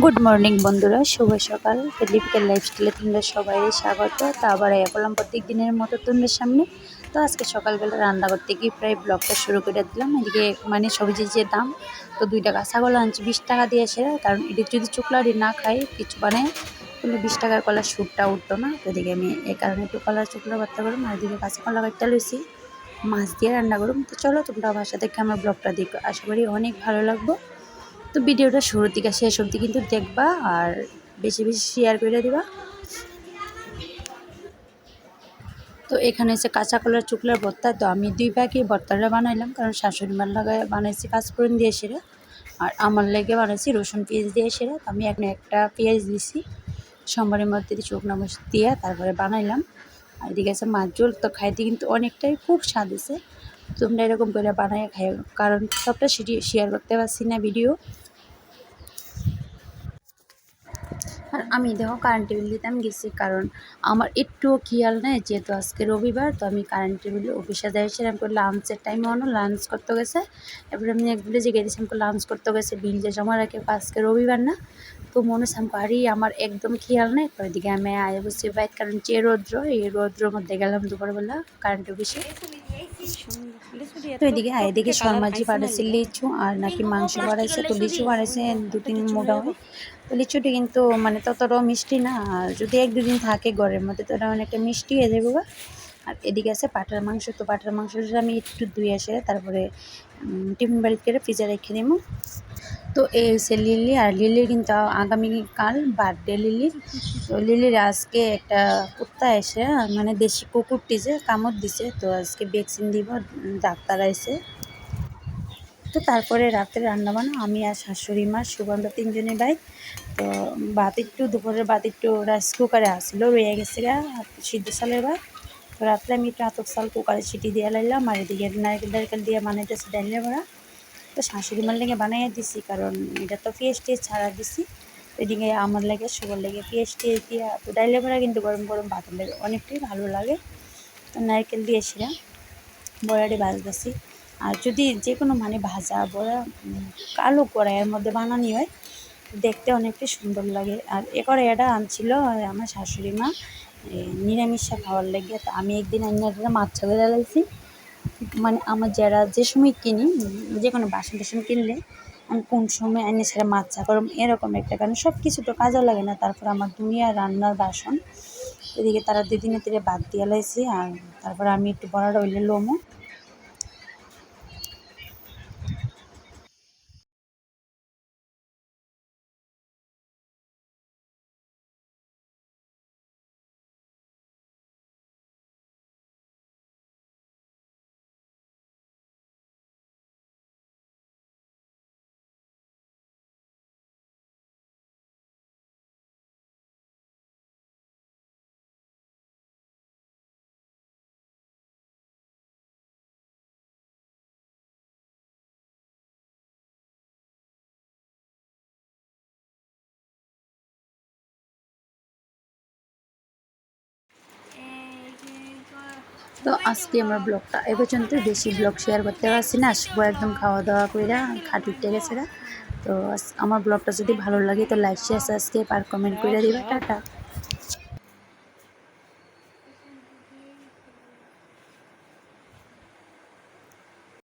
Good morning বন্ধুরা। শুভ সকাল। লিপিকার লাইফস্টাইলে তোমরা সবাই স্বাগত। তা আবার এ করলাম প্রত্যেক দিনের মতো তোমাদের সামনে। তো আজকে সকালবেলা রান্না করতে গিয়ে প্রায় ব্লগটা শুরু করে দিলাম। এদিকে মানে সবজির যে দাম, তো দুই টাকা ছাগল আনছি, বিশ টাকা দিয়ে এসে কারণ এদিকে যদি চুকলারি না খাই, কিছু মানে কিন্তু বিশ টাকার কলার স্যুটটা উঠতো না। তো এদিকে আমি এই কারণে একটু কলার চুকলা ভর্তা করুন আর এদিকে কাঁচা কলা কাটটা লইছি। মাছ দিয়ে রান্না করুন তো চলো তোমরা আমার সাথে আমার ব্লগটা দেখো। আশা করি অনেক ভালো লাগবো। তো ভিডিওটা শুরু থেকে শেষ অবধি কিন্তু দেখবা আর বেশি বেশি শেয়ার করে দিবা। তো এখানে এসে কাঁচা কলার চুকলার ভর্তা। তো আমি দুই প্যাকে ভর্তাটা বানাইলাম, কারণ শাশুড়ি মার লাগায় বানাইছি পাঁচফোড়ন দিয়ে সেরা, আর আমার লেগে বানাইছি রসুন পেঁয়াজ দিয়ে সেরা। তো আমি এখন একটা পেঁয়াজ দিছি, সোমবারের মধ্যে শুকনো মরিচ দিয়ে তারপরে বানাইলাম। আর এদিকে আছে মাছ ঝোল, তো খাইতে কিন্তু অনেকটাই খুব স্বাদ আছে তোমরা এরকম করে বানাই খাই কারণ সবটা শেয়ার করতে পারছি না ভিডিও। আর আমি দেখো কারেন্ট দিতে আমি গেছি কারণ আমার একটুও খেয়াল নেই, যেহেতু আজকে রবিবার, তো আমি কারেন্ট টেবিল অফিসে যাই সেরকম করে লাঞ্চের টাইমে অন্য লাঞ্চ করতে গেছে। এবার আমি একদিনে যে গেছি আমাকে লাঞ্চ করতে গেছে বিল যে জমা রাখে আজকে রবিবার না। তো মনে হচ্ছে আরে আমার একদম খেয়াল নেই। তো এদিকে আমি আয় বসছি বাইক কারণ যে রৌদ্র, এই রৌদ্রর মধ্যে গেলাম দুপুরবেলা কারেন্ট অফিসে তো এদিকে এদিকে শর্মাজি বাড়াইছে লিচু আর নাকি মাংস বাড়াইছে তো লিচু বাড়াইছে দু তিন মোটামুটি তো লিচুটি কিন্তু মানে ততটাও মিষ্টি না, আর যদি এক দুদিন থাকে ঘরের মধ্যে, তো অনেকটা মিষ্টি হয়ে যাবে আর এদিকে আছে পাটার মাংস, তো পাটার মাংসটা আমি একটু ধুয়ে আসে, তারপরে টিফিন বাড়িতে করে ফ্রিজে রেখে দিব তো এই হচ্ছে লিলি, আর লিলির কিন্তু আগামীকাল বার্থডে লিলির তো লিলির আজকে একটা কুত্তা এসে মানে দেশি কুকুরটি যে কামড় দিছে, তো আজকে ভ্যাকসিন দিব, ডাক্তার আইসে তো তারপরে রাত্রে রান্নাবান্না আমি আর শাশুড়ি মা, সুগন্ধ তিনজনের বাইক তো ভাত একটু, দুপুরের ভাত একটু রাইস কুকারে আসলো, রয়ে গেছে গা সিদ্ধ সালের ভাত। তো রাত্রে আমি একটু আতক সাল কুকারে ছিটি দিয়ে লাইলাম, আর এদিকে নারকেল দিয়ে বানাইতেছি ডাইলে ভরা তো শাশুড়ি মার লেগে বানাইয়া দিছি, কারণ এটা তো পেঁয়াজ ছাড়া দিছি। এদিকে আমার লাগে সুগার লেগে পেঁয়াজ টেস্ট দিয়ে তো ডাইলে ভরা কিন্তু গরম গরম ভাত লাগে অনেকটাই ভালো লাগে। তো নারকেল দিয়েছিলাম, বড়াটি ভাজতেছি। আর যদি যে কোনো মানে ভাজা বড়া কালো কড়াইয়ের মধ্যে বানানি হয়, দেখতে অনেকটাই সুন্দর লাগে। আর এ কড়াইটা আনছিল আমার শাশুড়ি মা নিরামিষা খাওয়ার লেগে। তো আমি একদিন আইনা মাছ ছাগল লাগাইছি মানে আমার যারা যে সময় কিনি, যে কোনো বাসন টাসন কিনলে, আমি কোন সময় এনে সেটা মাছা করম এরকম একটা কারণ সব কিছু তো কাজে লাগে না। তারপর আমার দুনিয়া রান্নার বাসন। এদিকে তারা দিদিনে তীরে বাদ দিয়ে লাইছি, আর তারপর আমি একটু বড়া রইলে লোমো। তো আজকে আমার ব্লগটা এ পর্যন্ত বেশি ব্লগ শেয়ার করতে পারছি না আসব একদম খাওয়া দাওয়া করে খাটুতে গেছে তো আমার ব্লগটা যদি ভালো লাগে তো লাইক শেয়ার সাবস্ক্রাইব আর কমেন্ট করে দিবা। টাটা।